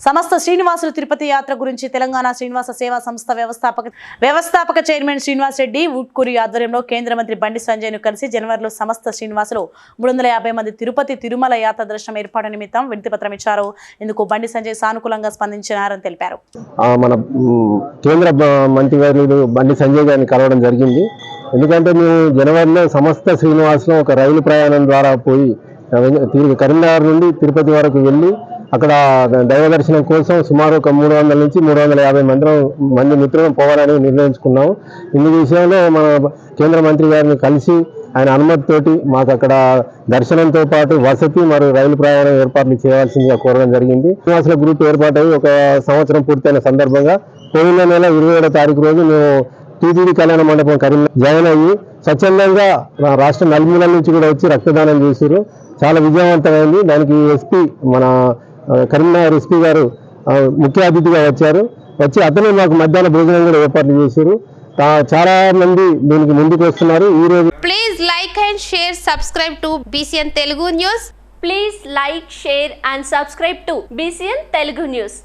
సమస్త శ్రీనివాసులు తిరుపతి యాత్ర గురించి తెలంగాణ శ్రీనివాస సేవా సంస్థ వ్యవస్థాపక వ్యవస్థాపక చైర్మన్ శ్రీనివాస్ రెడ్డి వుడ్కూరి ఆధ్వర్యంలో కేంద్ర మంత్రి బండి సంజయ్ను కలిసి జనవరిలో సమస్త శ్రీనివాసులు మూడు వందల యాభై మంది తిరుపతి తిరుమల యాత్ర దర్శనం ఏర్పాటు నిమిత్తం వినతిపత్రం ఇచ్చారు. ఇందుకు బండి సంజయ్ సానుకూలంగా స్పందించినారని తెలిపారు. మన కేంద్ర మంత్రి మంత్రివర్యులు బండి సంజయ్ గారిని కలవడం జరిగింది. ఎందుకంటే మేము జనవరిలో సమస్త శ్రీనివాసలో ఒక రైలు ప్రయాణం ద్వారా పోయి కరీంనగర్ నుండి తిరుపతి వరకు వెళ్ళి అక్కడ దైవ దర్శనం కోసం సుమారు ఒక మూడు వందల నుంచి మూడు వందల యాభై మంది మంది మిత్రులను పోవాలని నిర్ణయించుకున్నాము. ఇందు విషయంలో మన కేంద్ర మంత్రి గారిని కలిసి ఆయన అనుమతితోటి మాకు అక్కడ దర్శనంతో పాటు వసతి మరియు రైలు ప్రయాణం ఏర్పాట్లు చేయాల్సిందిగా కోరడం జరిగింది. శ్రీనివాసుల గ్రూప్ ఏర్పాటై ఒక సంవత్సరం పూర్తయిన సందర్భంగా పోయిన నెల ఇరవై ఏడో తారీఖు రోజు మేము టీటీడీ కళ్యాణ మండపం కరీంనగర్ జాయిన్ అయ్యి స్వచ్ఛందంగా రాష్ట్ర నలుమూలల నుంచి కూడా వచ్చి రక్తదానం చేశారు చాలా విజయవంతమైంది. దానికి ఎస్పీ మన కరీంనగర్ ఎస్పీ గారు ముఖ్య అతిథిగా వచ్చారు. వచ్చి అతను మాకు మధ్యాహ్న భోజనం కూడా ఏర్పాటు చేశారు. చాలా మంది దీనికి ముందుకు వస్తున్నారు. ఈ రోజు please like and share subscribe to BCN Telugu news please like share and subscribe to BCN Telugu news